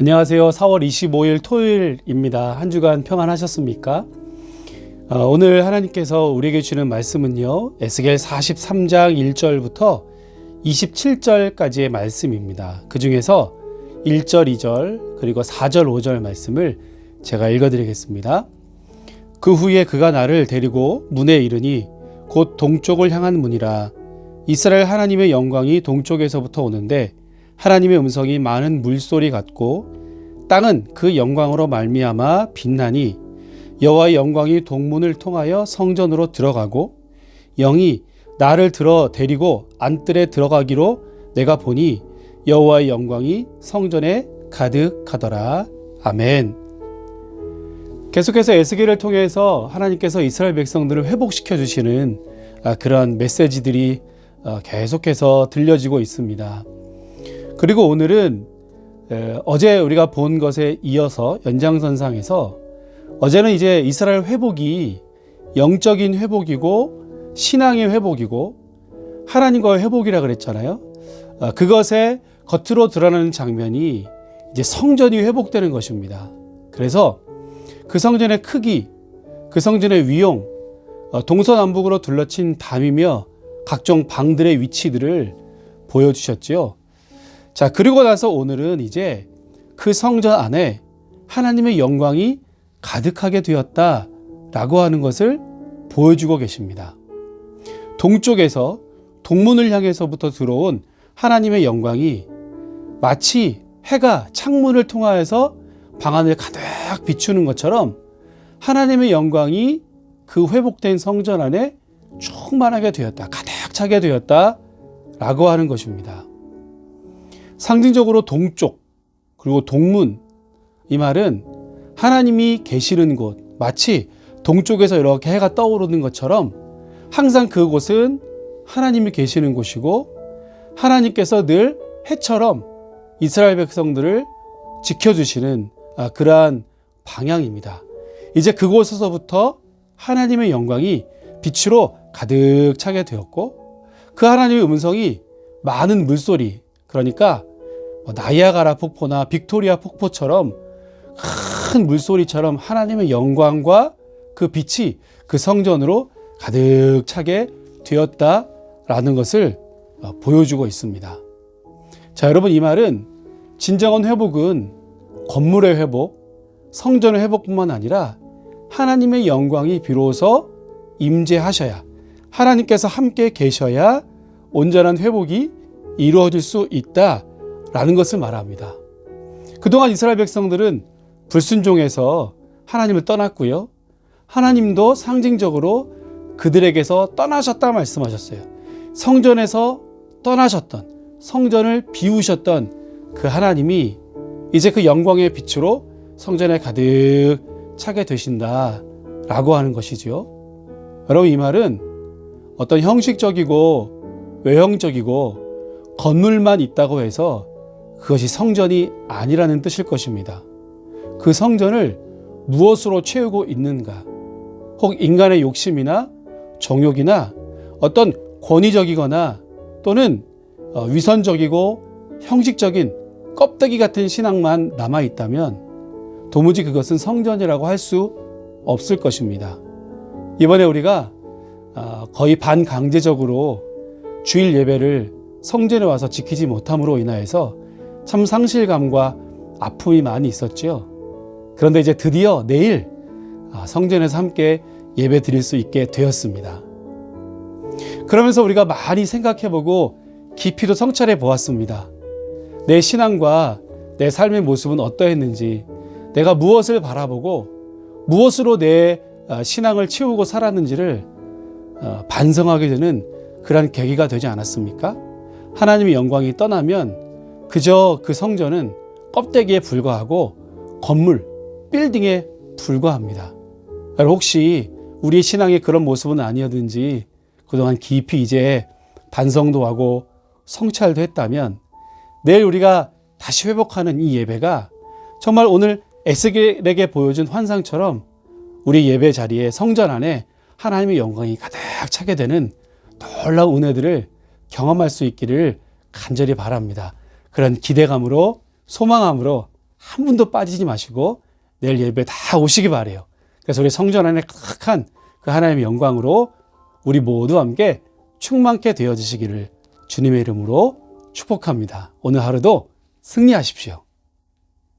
안녕하세요. 4월 25일 토요일입니다. 한 주간 평안하셨습니까? 어, 오늘 하나님께서 우리에게 주는 말씀은요. 에스겔 43장 1절부터 27절까지의 말씀입니다. 그 중에서 1절, 2절, 그리고 4절, 5절 말씀을 제가 읽어드리겠습니다. 그 후에 그가 나를 데리고 문에 이르니 곧 동쪽을 향한 문이라 이스라엘 하나님의 영광이 동쪽에서부터 오는데 하나님의 음성이 많은 물소리 같고 땅은 그 영광으로 말미암아 빛나니 여호와의 영광이 동문을 통하여 성전으로 들어가고 영이 나를 들어 데리고 안뜰에 들어가기로 내가 보니 여호와의 영광이 성전에 가득하더라 아멘. 계속해서 에스겔을 통해서 하나님께서 이스라엘 백성들을 회복시켜 주시는 아, 그런 메시지들이 어, 계속해서 들려지고 있습니다. 그리고 오늘은 에, 어제 우리가 본 것에 이어서 연장선상에서 어제는 이제 이스라엘 회복이 영적인 회복이고 신앙의 회복이고 하나님과의 회복이라 그랬잖아요. 아, 그것에 겉으로 드러나는 장면이 이제 성전이 회복되는 것입니다. 그래서 그 성전의 크기, 그 성전의 위용, 어, 동서남북으로 둘러친 담이며 각종 방들의 위치들을 보여주셨지요. 자, 그리고 나서 오늘은 이제 그 성전 안에 하나님의 영광이 가득하게 되었다 라고 하는 것을 보여주고 계십니다. 동쪽에서 동문을 향해서부터 들어온 하나님의 영광이 마치 해가 창문을 통하여서 방 안을 가득 비추는 것처럼 하나님의 영광이 그 회복된 성전 안에 충만하게 되었다. 가득 차게 되었다. 라고 하는 것입니다. 상징적으로 동쪽, 그리고 동문. 이 말은 하나님이 계시는 곳, 마치 동쪽에서 이렇게 해가 떠오르는 것처럼 항상 그곳은 하나님이 계시는 곳이고 하나님께서 늘 해처럼 이스라엘 백성들을 지켜주시는 아, 그러한 방향입니다. 이제 그곳에서부터 하나님의 영광이 빛으로 가득 차게 되었고 그 하나님의 음성이 많은 물소리 그러니까 뭐 나이아가라 폭포나 빅토리아 폭포처럼 큰 물소리처럼 하나님의 영광과 그 빛이 그 성전으로 가득 차게 되었다라는 것을 어, 보여주고 있습니다. 자, 여러분 이 말은 진정한 회복은 건물의 회복, 성전의 회복뿐만 아니라 하나님의 영광이 비로소 임재하셔야 하나님께서 함께 계셔야 온전한 회복이 이루어질 수 있다 라는 것을 말합니다. 그동안 이스라엘 백성들은 불순종해서 하나님을 떠났고요. 하나님도 상징적으로 그들에게서 떠나셨다 말씀하셨어요. 성전에서 떠나셨던 성전을 비우셨던 그 하나님이 이제 그 영광의 빛으로 성전에 가득 차게 되신다 라고 하는 것이지요. 여러분 이 말은 어떤 형식적이고 외형적이고 건물만 있다고 해서 그것이 성전이 아니라는 뜻일 것입니다. 그 성전을 무엇으로 채우고 있는가? 혹 인간의 욕심이나 정욕이나 어떤 권위적이거나 또는 어, 위선적이고 형식적인 껍데기 같은 신앙만 남아 있다면 도무지 그것은 성전이라고 할 수 없을 것입니다. 이번에 우리가 어, 거의 반강제적으로 주일 예배를 성전에 와서 지키지 못함으로 인하여서 참 상실감과 아픔이 많이 있었지요. 그런데 이제 드디어 내일 아, 성전에서 함께 예배 드릴 수 있게 되었습니다. 그러면서 우리가 많이 생각해 보고 깊이도 성찰해 보았습니다. 내 신앙과 내 삶의 모습은 어떠했는지, 내가 무엇을 바라보고 무엇으로 내 아, 신앙을 채우고 살았는지를 어, 반성하게 되는 그러한 계기가 되지 않았습니까? 하나님의 영광이 떠나면 그저 그 성전은 껍데기에 불과하고 건물, 빌딩에 불과합니다. 혹시 우리의 신앙의 그런 모습은 아니었든지 그동안 깊이 이제 반성도 하고 성찰도 했다면 내일 우리가 다시 회복하는 이 예배가 정말 오늘 에스겔에게 보여준 환상처럼 우리 예배 자리에 성전 안에 하나님의 영광이 가득 차게 되는 놀라운 은혜들을 경험할 수 있기를 간절히 바랍니다. 그런 기대감으로 소망함으로 한 분도 빠지지 마시고 내일 예배 다 오시기 바래요. 그래서 우리 성전 안에 가득한 그 하나님의 영광으로 우리 모두 함께 충만케 되어지시기를 주님의 이름으로 축복합니다. 오늘 하루도 승리하십시오.